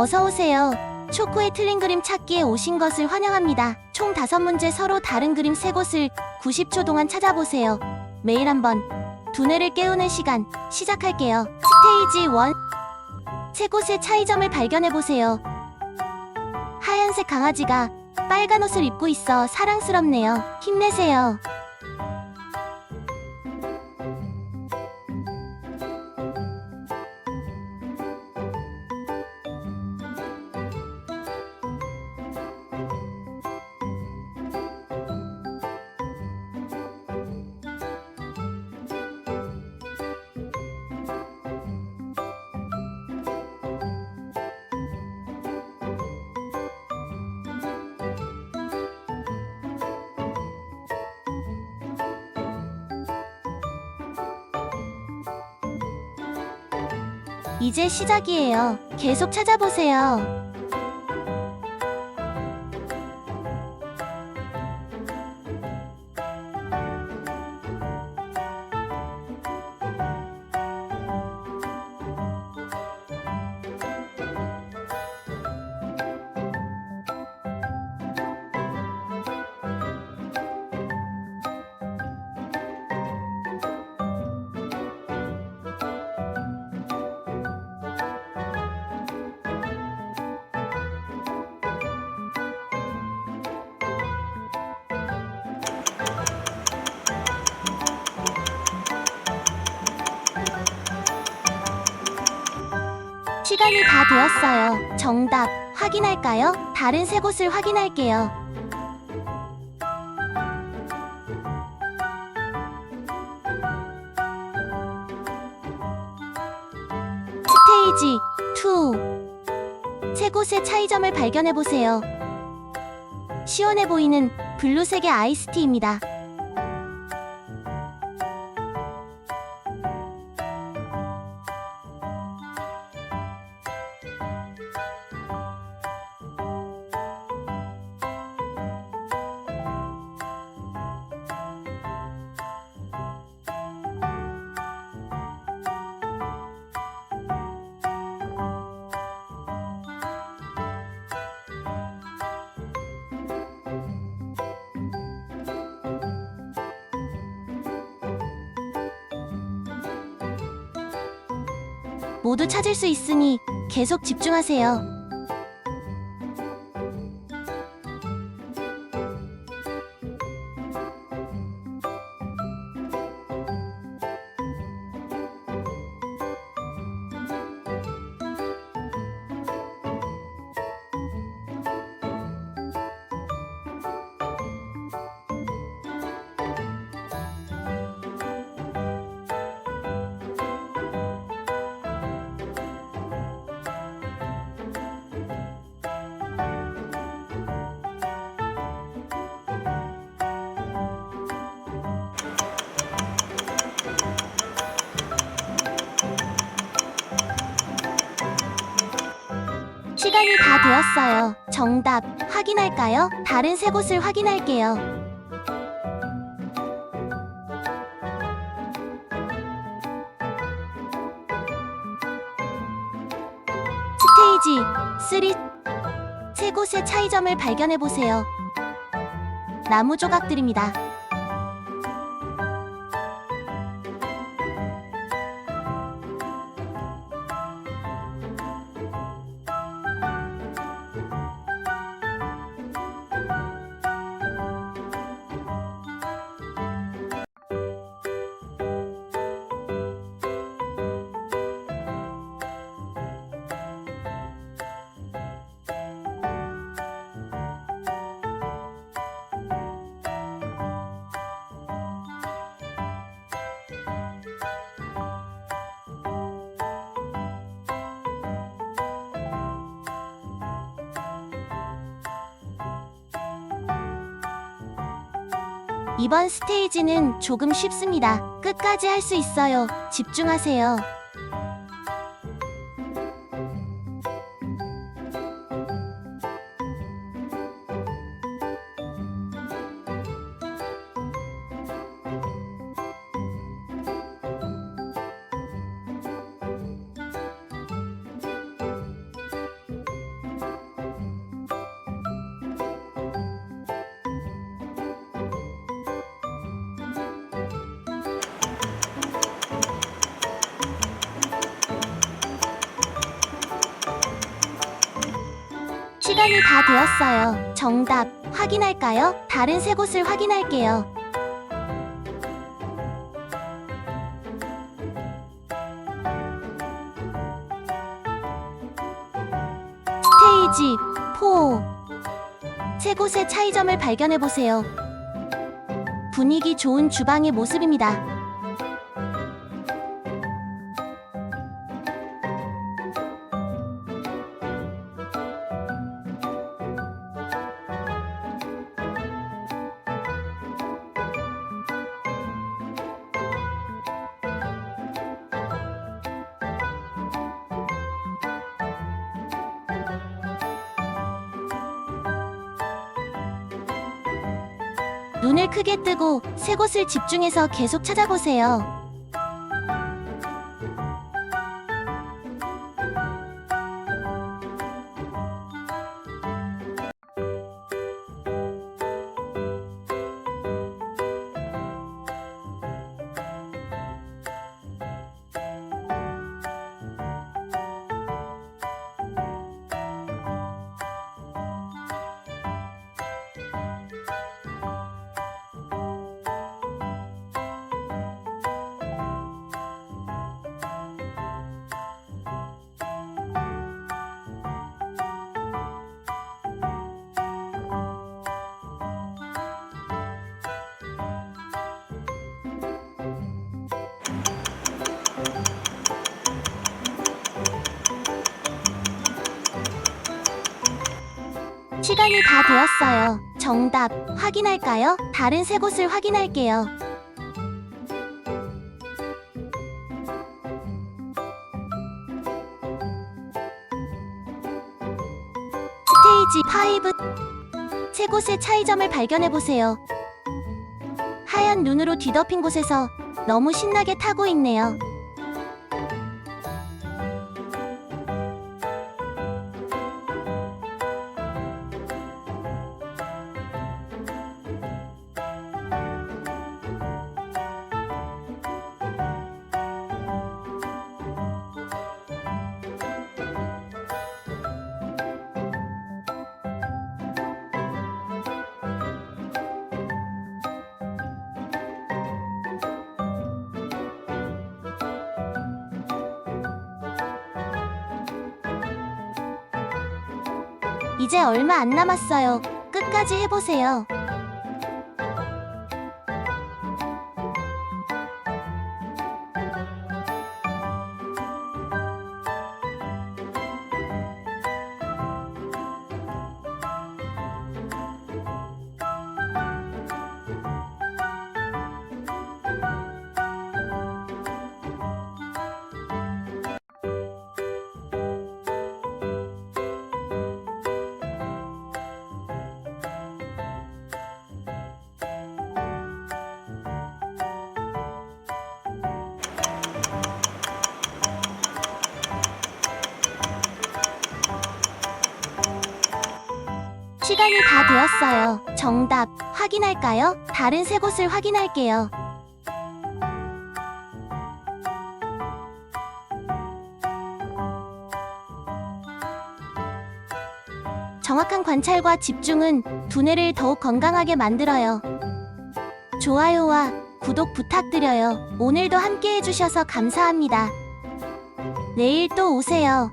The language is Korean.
어서 오세요. 초코의 틀린 그림 찾기에 오신 것을 환영합니다. 총 5문제 서로 다른 그림 3곳을 90초 동안 찾아보세요. 매일 한번 두뇌를 깨우는 시간 시작할게요. 스테이지 1 세 곳의 차이점을 발견해 보세요. 하얀색 강아지가 빨간 옷을 입고 있어 사랑스럽네요. 힘내세요. 이제 시작이에요. 계속 찾아보세요. 시간이 다 되었어요. 정답 확인할까요? 다른 세 곳을 확인할게요. 스테이지 2. 세 곳의 차이점을 발견해 보세요. 시원해 보이는 블루색의 아이스티입니다. 모두 찾을 수 있으니 계속 집중하세요. 시간이 다 되었어요. 정답 확인할까요? 다른 세 곳을 확인할게요. 스테이지 3. 세 곳의 차이점을 발견해 보세요. 나무 조각들입니다. 이번 스테이지는 조금 쉽습니다. 끝까지 할 수 있어요. 집중하세요. 시간이 다 되었어요. 정답 확인할까요? 다른 세 곳을 확인할게요. 스테이지 4. 세 곳의 차이점을 발견해 보세요. 분위기 좋은 주방의 모습입니다. 눈을 크게 뜨고 세 곳을 집중해서 계속 찾아보세요. 시간이 다 되었어요. 정답 확인할까요? 다른 세 곳을 확인할게요. 스테이지 5. 세 곳의 차이점을 발견해 보세요. 하얀 눈으로 뒤덮인 곳에서 너무 신나게 타고 있네요. 이제 얼마 안 남았어요. 끝까지 해보세요. 시간이 다 되었어요. 정답 확인할까요? 다른 세 곳을 확인할게요. 정확한 관찰과 집중은 두뇌를 더욱 건강하게 만들어요. 좋아요와 구독 부탁드려요. 오늘도 함께 해주셔서 감사합니다. 내일 또 오세요.